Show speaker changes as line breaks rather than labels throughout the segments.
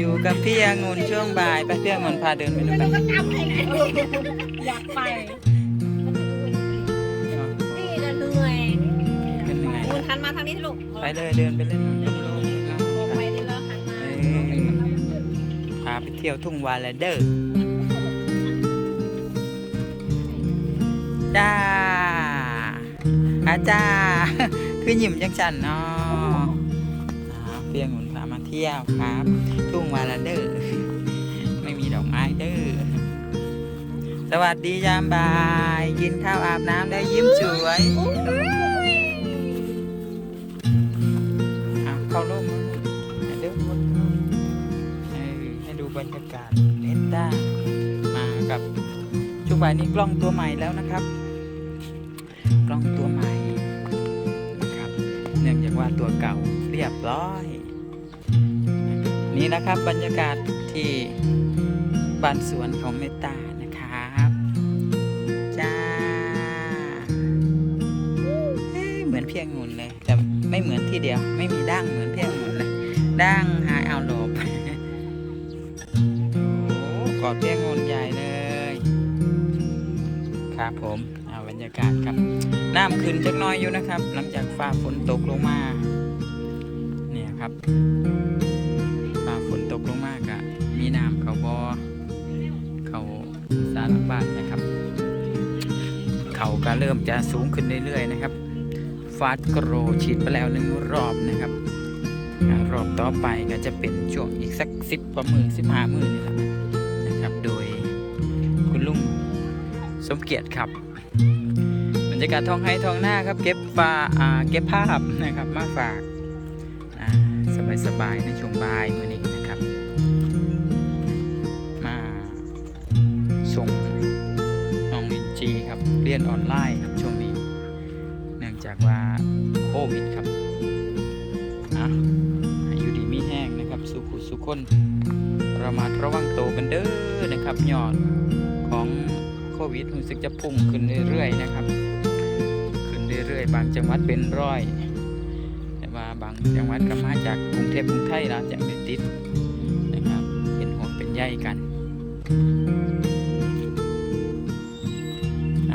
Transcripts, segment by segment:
อยู่กับพี่องุ่นช่วงบ่ายไปพี่องุ่นพาเดินไปดู
ไม่
กั
ต้อนอยากไปนี่ก็เหนื่อย
กันเหนื่อย
มูนทันมาทางนี้ลูก
ไปเลยเดินไปเล่นเล่นโลกน
ไปได้แล้วหันมา
พาไปเที่ยวทุ่งวาลเดอร์จ้าอาจ้าคือหยิมจังสันเนาะเพียงหนุน เที่ยวครับ ทุ่งวาลาเดอร์ไม่มีดอกไม้เดอ้อสวัสดียามบ่ายกินข้าวอาบน้ำแล้ยิ้มสวยอะเข้าร่มเด้อเออให้ดูบรรยากาศเน็ตด้ามากับช่วงบ่ายนี้กล้องตัวใหม่แล้วนะครับ กล้องตัวใหม่นะครับเนื่องจากว่าตัวเก่าเรียบร้อย นี่นะครับบรรยากาศที่บ้านสวนของเมตตานะครับจ้าเหมือนเพียงงูนเลย แต่ไม่เหมือนที่เดียว ไม่มีดั้งเหมือนเพียงงูนเลยดั้งหายเอาหลบโอ้กอดเพียงงูนใหญ่เลย ครับผมเอาบรรยากาศครับน้ำขึ้นจักหน้อยอยู่นะครับ หลังจากฟ้าฝนตกลงมา เนี่ยครับ กลงมากะมีน้ำเขาบอเขาสารบ้านนะครับ เขาก็เริ่มจะสูงขึ้นเรื่อยๆนะครับฟาดโกรฉีดไปแล้วหนึ่งรอบนะครับรอบต่อไปก็จะเป็นช่วงอีกสักสิบกว่ามือสิบห้ามือนี่แหละนะครับ โดยคุณลุงสมเกียรติครับบรรยากาศท้องไห้ท้องหน้าครับ เก็บฟ้าเก็บภาพนะครับมาฝากสบายๆในช่วงบ่ายมื้อนี้ งน้องลินจีครับเรียนออนไลน์ครับช่วงนี้ เนื่องจากว่าโควิดครับอะอยู่ดีมีแห้งนะครับสุขุสุขคนระมัดระวังโตวกันเด้อนะครับยอดของโควิดรู้สึกจะพุ่งขึ้นเรื่อยๆนะครับ ขึ้นเรื่อยๆ บางจังหวัดเป็นร้อย แต่ว่าบางจังหวัดก็มาจากกรุงเทพกรุงไทยนะจะไม่ติดนะครับเป็นห่วงเป็นใยกัน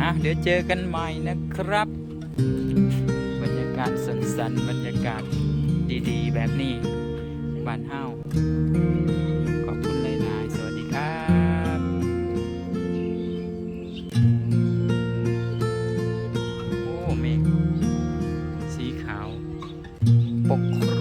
อะเดี๋ยวเจอกันใหม่นะครับ บรรยากาศสันๆบรรยากาศดีๆ แบบนี้บ้านเฮาขอบคุณหลายๆสวัสดีครับโอ้เมฆสีขาวปกคลุม